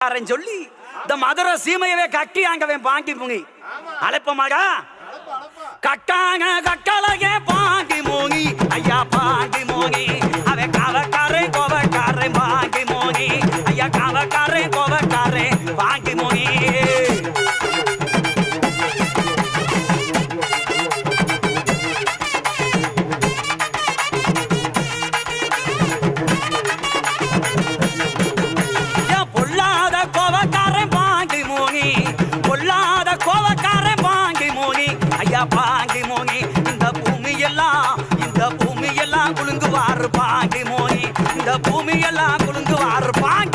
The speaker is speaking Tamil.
சொல்லி இந்த மதுரை சீமையவே கட்டி அங்கவே பாங்கி முங்கி. அழைப்பமாடா கட்டாங்க கட்டளையே பாங்கி மூங்கி. ஐயா பாங்கி மூங்கி. அவன் கவக்காரே கோவக்காரே பாங்கி மூங்கி. ஐயா கவக்காரே கோவக்காரே பாங்கி பூமியெல்லாம் குலுங்கு வாரு பாண்டி மோனி இந்த பூமியெல்லாம் குலுங்கு வாரு பாண்டி